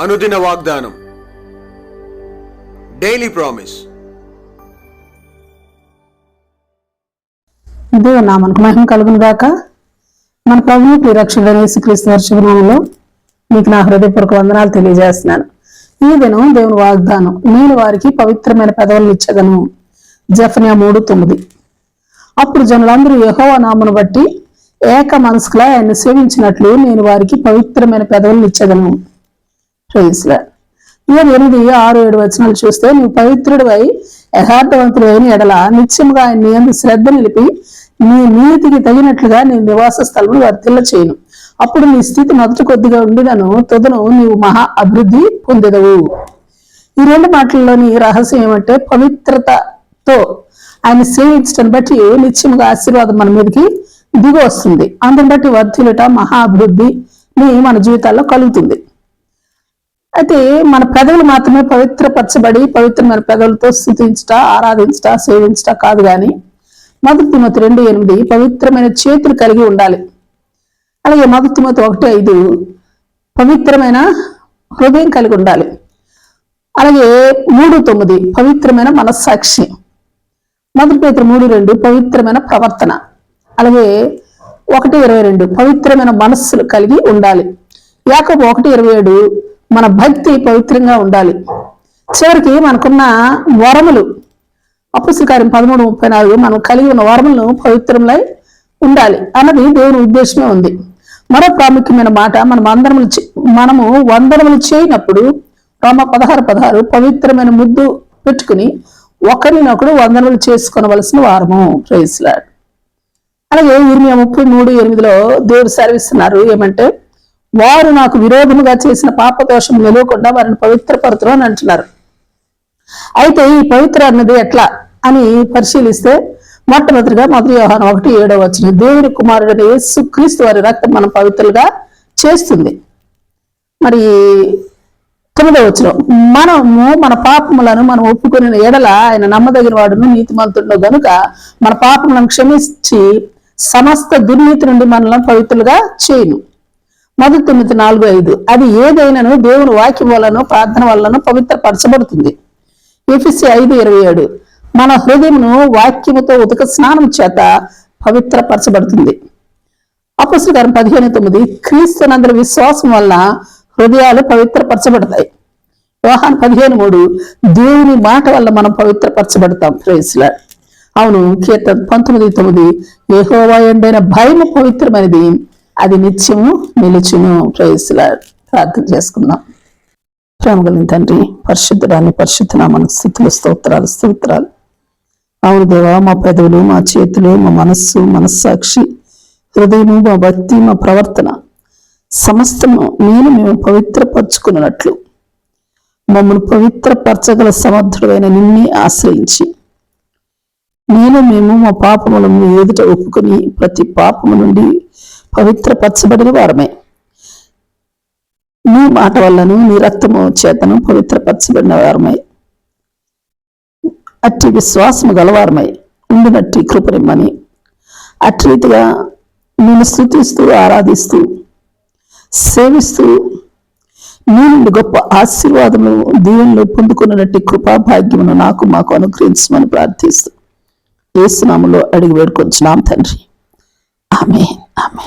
అనుదిన వాగ్దానం. Daily promise దేవుని నామనకు మహిమ కలుగును గాక. మన ప్రభుని రక్షకుడైన యేసుక్రీస్తు వర్షనామంలో మీకు నా హృదయపూర్వక వందనాలు తెలియజేస్తున్నాను. ఈ దినం దేవుని వాగ్దానం నేను వారికి పవిత్రమైన పెదవులను ఇచ్చదను జఫన్యా మూడు తొమ్మిది. అప్పుడు జనులందరూ యెహోవా నామను బట్టి ఏక మనసుకులా ఆయన సేవించినట్లు నేను వారికి పవిత్రమైన పెదవులను ఇచ్చదను ప్రైజ్లా ఇరవై ఎనిమిది ఆరు ఏడు వచనాలు చూస్తే నువ్వు పవిత్రుడివై యథార్థవంతుడైన ఎడల నిత్యముగా ఆయన నీ శ్రద్ధ నిలిపి నీ నీతికి తగినట్లుగా నీ నివాస స్థలం వర్తిల్ల చేయను అప్పుడు నీ స్థితి మొదటి కొద్దిగా ఉండినను తుదను నీవు మహా అభివృద్ధి పొందెదవు. ఈ రెండు మాటల్లోని రహస్యం ఏమంటే పవిత్రతతో ఆయన సేవించడం బట్టి నిత్యముగా ఆశీర్వాదం మన మీదకి దిగి వస్తుంది. అందుని బట్టి వర్ధిలుట మహా అభివృద్ధిని మన జీవితాల్లో కలుగుతుంది. అయితే మన పెదవులు మాత్రమే పవిత్రపరచబడి పవిత్రమైన పెదవులతో స్థుతించట ఆరాధించట సేవించట కాదు గాని మొదటి తిమ్మతి రెండు ఎనిమిది పవిత్రమైన చేతులు కలిగి ఉండాలి. అలాగే మొదటి తిమ్మతి ఒకటి ఐదు పవిత్రమైన హృదయం కలిగి ఉండాలి. అలాగే మూడు తొమ్మిది పవిత్రమైన మనస్సాక్షి. మొదటి పేతురు మూడు రెండు పవిత్రమైన ప్రవర్తన. అలాగే ఒకటి ఇరవై రెండు పవిత్రమైన మనస్సులు కలిగి ఉండాలి. యాకబు ఒకటి ఇరవై ఏడు మన భక్తి పవిత్రంగా ఉండాలి. చివరికి మనకున్న వరములు. అపుస్తకారం పదమూడు ముప్పై నాలుగు మనం కలిగి ఉన్న వరములను పవిత్రంలో ఉండాలి. అన్నది దేవుని ఉద్దేశమే ఉంది. మరో ప్రాముఖ్యమైన మాట మనం అందరములు మనము వందనములు చేయనప్పుడు రోమ పదహారు పదహారు పవిత్రమైన ముద్దు పెట్టుకుని ఒకరినొకడు వందనములు చేసుకునవలసిన వారము. ప్రైస్లాడ్ అలాగే ఇరవై ముప్పై మూడు ఎనిమిదిలో దేవుడు సెలవిస్తున్నారు. ఏమంటే వారు నాకు విరోధముగా చేసిన పాపదోషం నిలవకుండా వారిని పవిత్రపరుతులు అని అంటున్నారు. అయితే ఈ పవిత్ర అన్నది ఎట్లా అని పరిశీలిస్తే మొట్టమొదటిగా మొదటి వ్యవహారం ఒకటి ఏడవ వచ్చిన దేవుని కుమారుడైన యేసు క్రీస్తు వారి రక్తం మనం పవిత్రులుగా చేస్తుంది. మరి తొమ్మిదో వచ్చిన మనము మన పాపములను మనం ఒప్పుకుని ఎడల ఆయన నమ్మదగిన వాడును నీతిమంతుడు గనుక మన పాపములను క్షమించి సమస్త దుర్నీతి నుండి మనల్ని పవిత్రులుగా చేయను. మొదటి తొమ్మిది నాలుగు ఐదు. అది ఏదైనాను దేవుని వాక్యం వలన ప్రార్థన వలన పవిత్రపరచబడుతుంది. ఎఫ్సి ఐదు ఇరవై ఏడు. మన హృదయమును వాక్యముతో ఉతక స్నానం చేత పవిత్రపరచబడుతుంది. అపస్కారం పదిహేను తొమ్మిది. క్రీస్తునందరి విశ్వాసం వల్ల హృదయాలు పవిత్రపరచబడతాయి. వ్యవహాన్ పదిహేను మూడు. దేవుని మాట వల్ల మనం పవిత్రపరచబడతాం. ప్రేస్లా అవును కీర్తన పంతొమ్మిది తొమ్మిది. ఏహోవా ఎండైన భయము పవిత్రమైనది. అది నిత్యము నిలుచును. ప్రేస్లా ప్రార్థన చేసుకుందాం. ప్రేమ కలిగిన తండ్రి పరిశుద్ధుడాన్ని పరిశుద్ధ మన స్థుతులు స్తోత్రాలు స్తోత్రాలు. అవును దేవా మా పెదవులు మా చేతులు మా మనస్సు మనస్సాక్షి హృదయము మా భక్తి మా ప్రవర్తన సమస్తము నేను మేము పవిత్రపరచుకున్నట్లు. మమ్మల్ని పవిత్రపరచగల సమర్థుడైన నిన్నే ఆశ్రయించి నేను మేము మా పాపములను ఎదుట ఒప్పుకొని ప్రతి పాపము నుండి పవిత్రపరచబడిన వారమే నీ మాట వల్లను నీ రక్తము చేతను పవిత్రపరచబడిన వారమై అట్టి విశ్వాసము గలవారమై. ఉండినట్టి కృపనిమ్మని. అట్టి రీతిగా నేను స్థుతిస్తూ ఆరాధిస్తూ సేవిస్తూ నీ నుండి గొప్ప ఆశీర్వాదము దీవెనలు పొందుకున్నట్టు కృపా భాగ్యమును నాకు మాకు అనుగ్రహించమని ప్రార్థిస్తూ. ఏసునాములో అడిగి వేడుకొంచున్నాం తండ్రి. ఆమె ఆమె